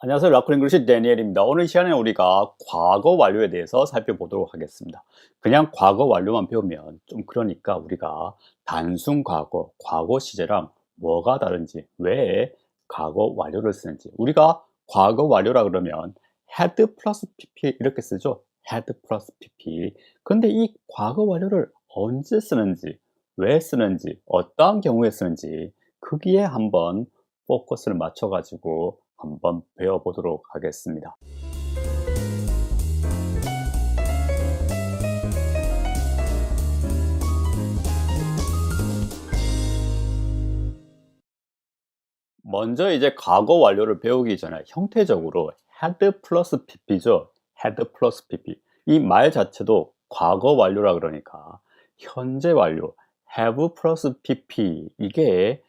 안녕하세요. 라쿨잉글리시 데니엘입니다. 오늘 시간에 우리가 과거 완료에 대해서 살펴보도록 하겠습니다. 그냥 과거 완료만 배우면 좀 그러니까 우리가 단순 과거, 과거 시제랑 뭐가 다른지, 왜 과거 완료를 쓰는지 우리가 과거 완료라 그러면 had 플러스 pp 이렇게 쓰죠. had 플러스 pp 근데 이 과거 완료를 언제 쓰는지, 왜 쓰는지, 어떠한 경우에 쓰는지 거기에 한번 포커스를 맞춰가지고 한번 배워보도록 하겠습니다. 먼저 이제 과거 완료를 배우기 전에 형태적으로 had 플러스 pp죠. had 플러스 pp. 이 말 자체도 과거 완료라 그러니까 현재 완료 have 플러스 pp 이게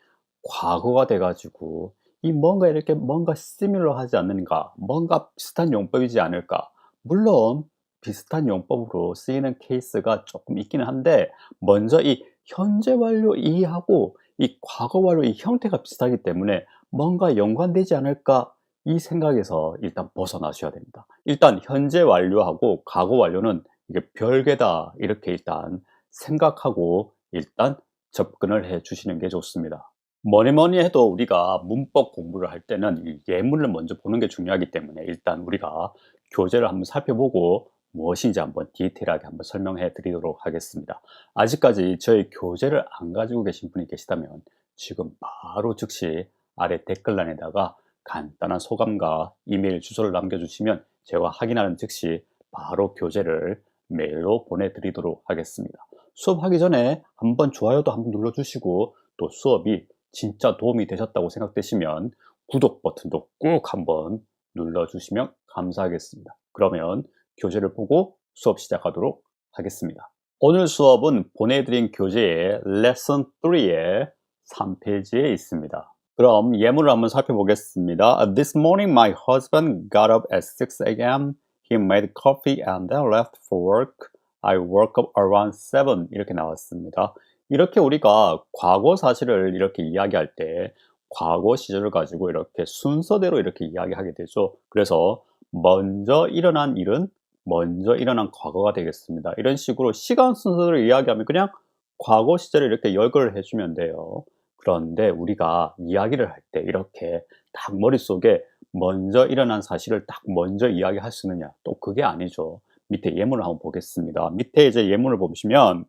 과거가 돼가지고 이 뭔가 이렇게 뭔가 시밀러 하지 않는가 뭔가 비슷한 용법이지 않을까 물론 비슷한 용법으로 쓰이는 케이스가 조금 있기는 한데 먼저 이 현재 완료 이하고 이 과거 완료 이 형태가 비슷하기 때문에 뭔가 연관되지 않을까 이 생각에서 일단 벗어나셔야 됩니다. 일단 현재 완료하고 과거 완료는 이게 별개다 이렇게 일단 생각하고 일단 접근을 해 주시는 게 좋습니다. 뭐니 뭐니 해도 우리가 문법 공부를 할 때는 이 예문을 먼저 보는 게 중요하기 때문에 일단 우리가 교재를 한번 살펴보고 무엇인지 한번 디테일하게 한번 설명해 드리도록 하겠습니다. 아직까지 저희 교재를 안 가지고 계신 분이 계시다면 지금 바로 즉시 아래 댓글란에다가 간단한 소감과 이메일 주소를 남겨주시면 제가 확인하는 즉시 바로 교재를 메일로 보내드리도록 하겠습니다. 수업하기 전에 한번 좋아요도 한번 눌러주시고 또 수업이 진짜 도움이 되셨다고 생각되시면 구독 버튼도 꾹 한번 눌러주시면 감사하겠습니다. 그러면 교재를 보고 수업 시작하도록 하겠습니다. 오늘 수업은 보내드린 교재의 레슨 3의 3페이지에 있습니다. 그럼 예문을 한번 살펴보겠습니다. This morning my husband got up at 6 a.m. He made coffee and then left for work. I woke up around 7 이렇게 나왔습니다. 이렇게 우리가 과거 사실을 이렇게 이야기할 때 과거 시절을 가지고 이렇게 순서대로 이렇게 이야기하게 되죠. 그래서 먼저 일어난 일은 먼저 일어난 과거가 되겠습니다. 이런 식으로 시간 순서를 이야기하면 그냥 과거 시절을 이렇게 열거를 해주면 돼요. 그런데 우리가 이야기를 할 때 이렇게 딱 머릿속에 먼저 일어난 사실을 딱 먼저 이야기할 수 있느냐? 또 그게 아니죠. 밑에 예문을 한번 보겠습니다. 밑에 이제 예문을 보시면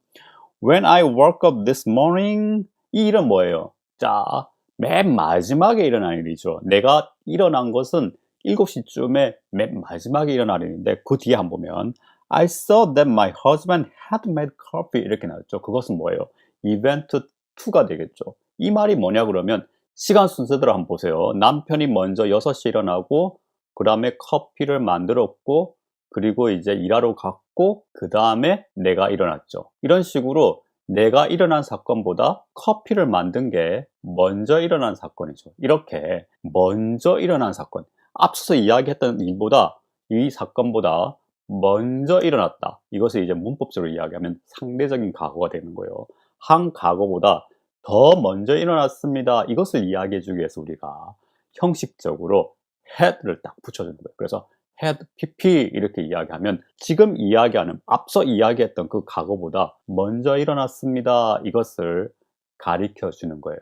When I woke up this morning 이 일은 뭐예요? 자, 맨 마지막에 일어난 일이죠. 내가 일어난 것은 7시쯤에 맨 마지막에 일어난 일인데 그 뒤에 한번 보면 I saw that my husband had made coffee 이렇게 나왔죠. 그것은 뭐예요? 이벤트 2가 되겠죠. 이 말이 뭐냐 그러면 시간 순서대로 한번 보세요. 남편이 먼저 6시 일어나고 그 다음에 커피를 만들었고 그리고 이제 일하러 갔고 그 다음에 내가 일어났죠. 이런 식으로 내가 일어난 사건보다 커피를 만든 게 먼저 일어난 사건이죠. 이렇게 먼저 일어난 사건. 앞서서 이야기했던 일보다 이 사건보다 먼저 일어났다. 이것을 이제 문법적으로 이야기하면 상대적인 과거가 되는 거예요. 한 과거보다 더 먼저 일어났습니다. 이것을 이야기해 주기 위해서 우리가 형식적으로 had를 딱 붙여주는 거예요. 그래서 had pp 이렇게 이야기하면 지금 이야기하는 앞서 이야기했던 그 과거보다 먼저 일어났습니다. 이것을 가리켜 주는 거예요.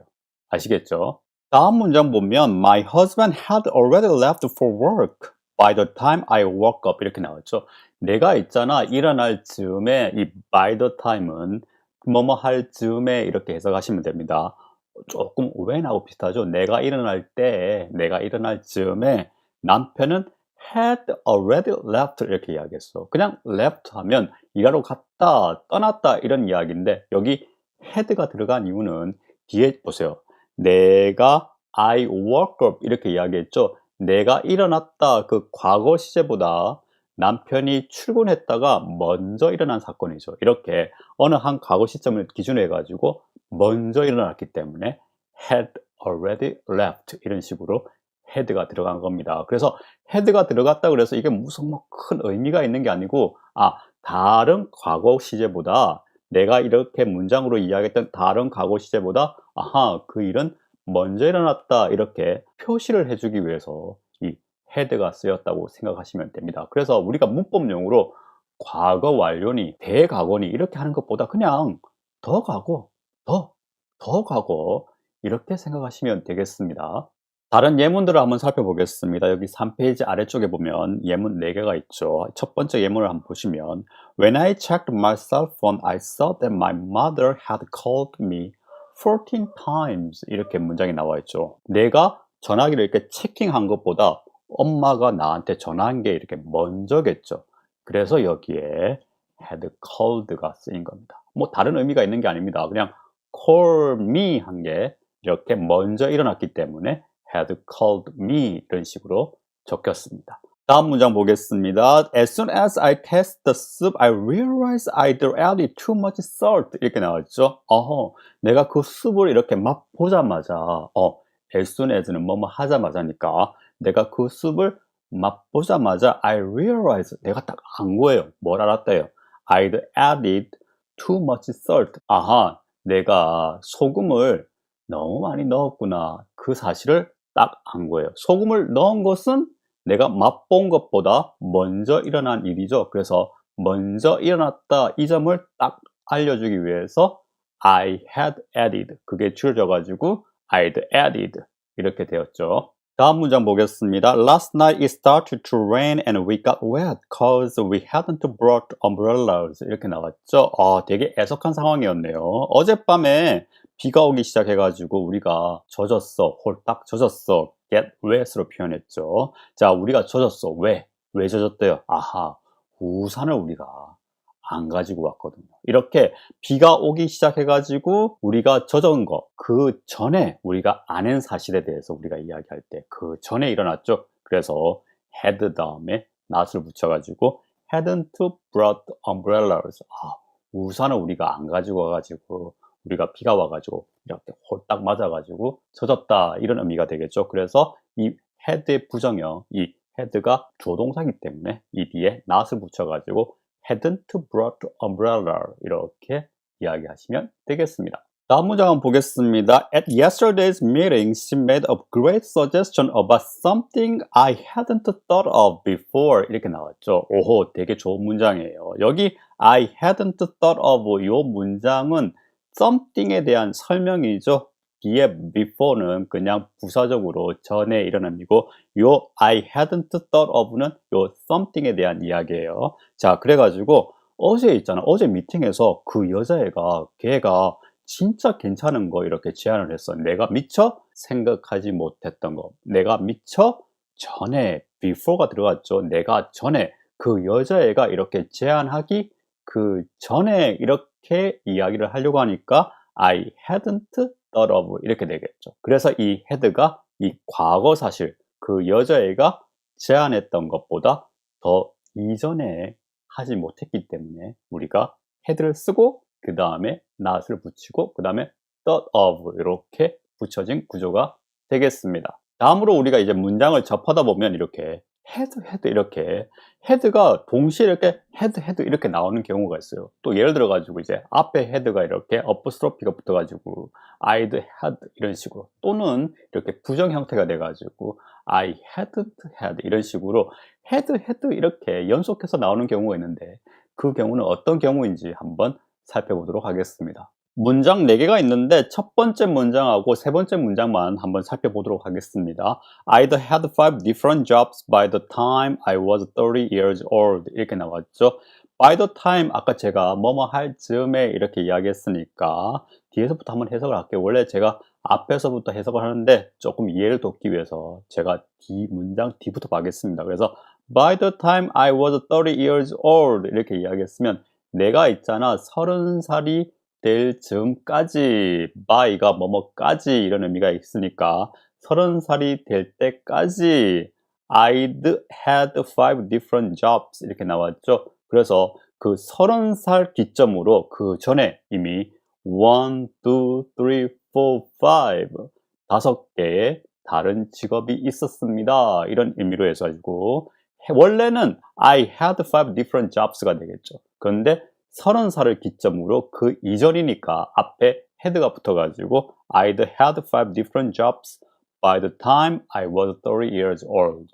아시겠죠? 다음 문장 보면 My husband had already left for work by the time I woke up 이렇게 나왔죠. 내가 있잖아 일어날 즈음에 이 by the time은 뭐뭐 할 즈음에 이렇게 해석하시면 됩니다. 조금 when하고 비슷하죠. 내가 일어날 때, 내가 일어날 즈음에 남편은 had already left 이렇게 이야기했어. 그냥 left 하면 일하러 갔다, 떠났다 이런 이야기인데 여기 had가 들어간 이유는 뒤에 보세요. 내가 I woke up 이렇게 이야기했죠. 내가 일어났다 그 과거 시제보다 남편이 출근했다가 먼저 일어난 사건이죠. 이렇게 어느 한 과거 시점을 기준으로 해가지고 먼저 일어났기 때문에 had already left 이런 식으로 head가 들어간 겁니다. 그래서 head가 들어갔다 그래서 이게 무슨 뭐 큰 의미가 있는 게 아니고 아 다른 과거 시제보다 내가 이렇게 문장으로 이야기했던 다른 과거 시제보다 아하 그 일은 먼저 일어났다 이렇게 표시를 해주기 위해서 이 had가 쓰였다고 생각하시면 됩니다. 그래서 우리가 문법용으로 과거 완료니 대과거니 이렇게 하는 것보다 그냥 더 가고 더, 더 가고 이렇게 생각하시면 되겠습니다. 다른 예문들을 한번 살펴보겠습니다. 여기 3페이지 아래쪽에 보면 예문 4개가 있죠. 첫 번째 예문을 한번 보시면 When I checked my cell phone, I saw that my mother had called me 14 times 이렇게 문장이 나와 있죠. 내가 전화기를 이렇게 체킹한 것보다 엄마가 나한테 전화한 게 이렇게 먼저겠죠. 그래서 여기에 had called가 쓰인 겁니다. 뭐 다른 의미가 있는 게 아닙니다. 그냥 call me 한 게 이렇게 먼저 일어났기 때문에 had called me 이런 식으로 적혔습니다. 다음 문장 보겠습니다. As soon as I tasted the soup, I realized I'd added too much salt. 이렇게 나왔죠. 어허, 내가 그 숲을 이렇게 맛보자마자, 어, as soon as는 뭐뭐 하자마자니까, 내가 그 숲을 맛보자마자 I realized, 내가 딱 안 거예요. 뭘 알았대요? I'd added too much salt. 아하, 내가 소금을 너무 많이 넣었구나. 그 사실을 딱안 거예요. 소금을 넣은 것은 내가 맛본 것보다 먼저 일어난 일이죠. 그래서 먼저 일어났다 이 점을 딱 알려주기 위해서 I had added 그게 줄여져가지고 I'd added 이렇게 되었죠. 다음 문장 보겠습니다. Last night it started to rain and we got wet cause we hadn't brought umbrellas 이렇게 나왔죠. 아, 되게 애석한 상황이었네요. 어젯밤에 비가 오기 시작해가지고 우리가 젖었어, 홀딱 젖었어, get wet으로 표현했죠. 자, 우리가 젖었어. 왜? 왜 젖었대요? 아하, 우산을 우리가 안 가지고 왔거든요. 이렇게 비가 오기 시작해가지고 우리가 젖은 거, 그 전에 우리가 아는 사실에 대해서 우리가 이야기할 때 그 전에 일어났죠. 그래서 had 다음에 not을 붙여가지고 hadn't brought umbrellas. 아, 우산을 우리가 안 가지고 와가지고 우리가 비가 와가지고 이렇게 홀딱 맞아가지고 젖었다 이런 의미가 되겠죠. 그래서 이 had의 부정형, 이 had가 조동사기 때문에 이 뒤에 not을 붙여가지고 hadn't brought umbrella 이렇게 이야기하시면 되겠습니다. 다음 문장 한번 보겠습니다. At yesterday's meeting, she made a great suggestion about something I hadn't thought of before. 이렇게 나왔죠. 오호, 되게 좋은 문장이에요. 여기 I hadn't thought of 이 문장은 something에 대한 설명이죠. 뒤에 before는 그냥 부사적으로 전에 의미고 요 I hadn't thought of는 요 something에 대한 이야기예요. 자, 그래가지고 어제 있잖아. 어제 미팅에서 그 여자애가 걔가 진짜 괜찮은 거 이렇게 제안을 했어. 내가 미처 생각하지 못했던 거. 내가 미처 전에 before가 들어갔죠. 내가 전에 그 여자애가 이렇게 제안하기 그 전에 이렇게 이야기를 하려고 하니까 I hadn't thought of 이렇게 되겠죠. 그래서 이 had가 이 과거 사실 그 여자애가 제안했던 것보다 더 이전에 하지 못했기 때문에 우리가 had를 쓰고 그 다음에 not을 붙이고 그 다음에 thought of 이렇게 붙여진 구조가 되겠습니다. 다음으로 우리가 이제 문장을 접하다 보면 이렇게 헤드 헤드 이렇게 헤드가 동시에 이렇게 헤드 헤드 이렇게 나오는 경우가 있어요. 또 예를 들어 가지고 이제 앞에 헤드가 이렇게 어프스트로피가 붙어 가지고 I'd had 이런 식으로 또는 이렇게 부정 형태가 돼 가지고 I hadn't had 이런 식으로 헤드 헤드 이렇게 연속해서 나오는 경우가 있는데 그 경우는 어떤 경우인지 한번 살펴보도록 하겠습니다. 문장 4개가 있는데 첫 번째 문장하고 세 번째 문장만 한번 살펴보도록 하겠습니다. I'd had five different jobs by the time I was 30 years old 이렇게 나왔죠. by the time 아까 제가 뭐뭐 할 즈음에 이렇게 이야기했으니까 뒤에서부터 한번 해석을 할게요. 원래 제가 앞에서부터 해석을 하는데 조금 이해를 돕기 위해서 제가 뒤 문장 뒤부터 가겠습니다. 그래서 by the time I was 30 years old 이렇게 이야기했으면 내가 있잖아 30살이 될 즈음까지 by가 뭐뭐까지 이런 의미가 있으니까 서른 살이 될 때까지 I'd had five different jobs 이렇게 나왔죠. 그래서 그 서른 살 기점으로 그 전에 이미 one, two, three, four, five 다섯 개의 다른 직업이 있었습니다. 이런 의미로 해서 가지고 원래는 I had five different jobs가 되겠죠. 그런데 서른 살을 기점으로 그 이전이니까 앞에 had가 붙어가지고 I'd had five different jobs by the time I was 30 years old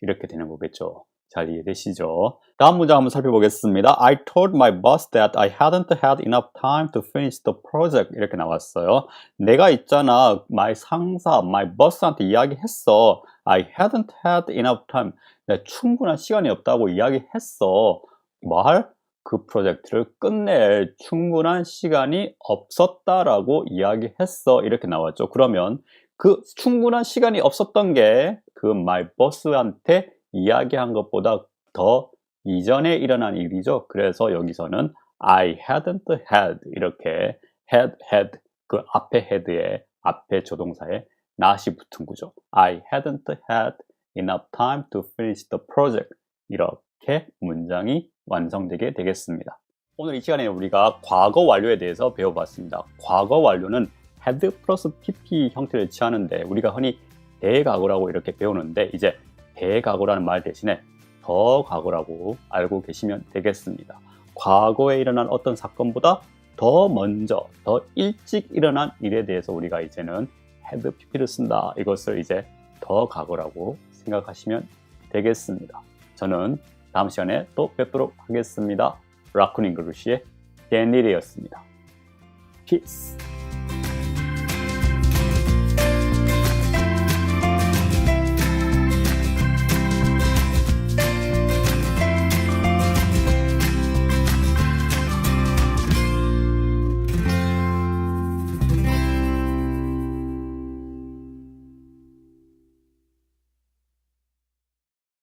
이렇게 되는 거겠죠. 잘 이해되시죠? 다음 문장 한번 살펴보겠습니다. I told my boss that I hadn't had enough time to finish the project. 이렇게 나왔어요. 내가 있잖아, my 상사, my boss한테 이야기했어. I hadn't had enough time. 충분한 시간이 없다고 이야기했어. 말? 그 프로젝트를 끝낼 충분한 시간이 없었다라고 이야기했어. 이렇게 나왔죠. 그러면 그 충분한 시간이 없었던 게그 boss한테 이야기한 것보다 더 이전에 일어난 일이죠. 그래서 여기서는 I hadn't had 이렇게 had had 그 앞에 had에 앞에 조동사에 not이 붙은 구조. I hadn't had enough time to finish the project. 이렇게 문장이 완성되게 되겠습니다. 오늘 이 시간에 우리가 과거 완료에 대해서 배워봤습니다. 과거 완료는 had 플러스 pp 형태를 취하는데 우리가 흔히 대과거라고 이렇게 배우는데 이제 대과거라는 말 대신에 더 과거라고 알고 계시면 되겠습니다. 과거에 일어난 어떤 사건보다 더 먼저, 더 일찍 일어난 일에 대해서 우리가 이제는 had pp를 쓴다. 이것을 이제 더 과거라고 생각하시면 되겠습니다. 저는 다음 시간에 또 뵙도록 하겠습니다. 라쿤 잉글리시의 데니엘이었습니다. Peace.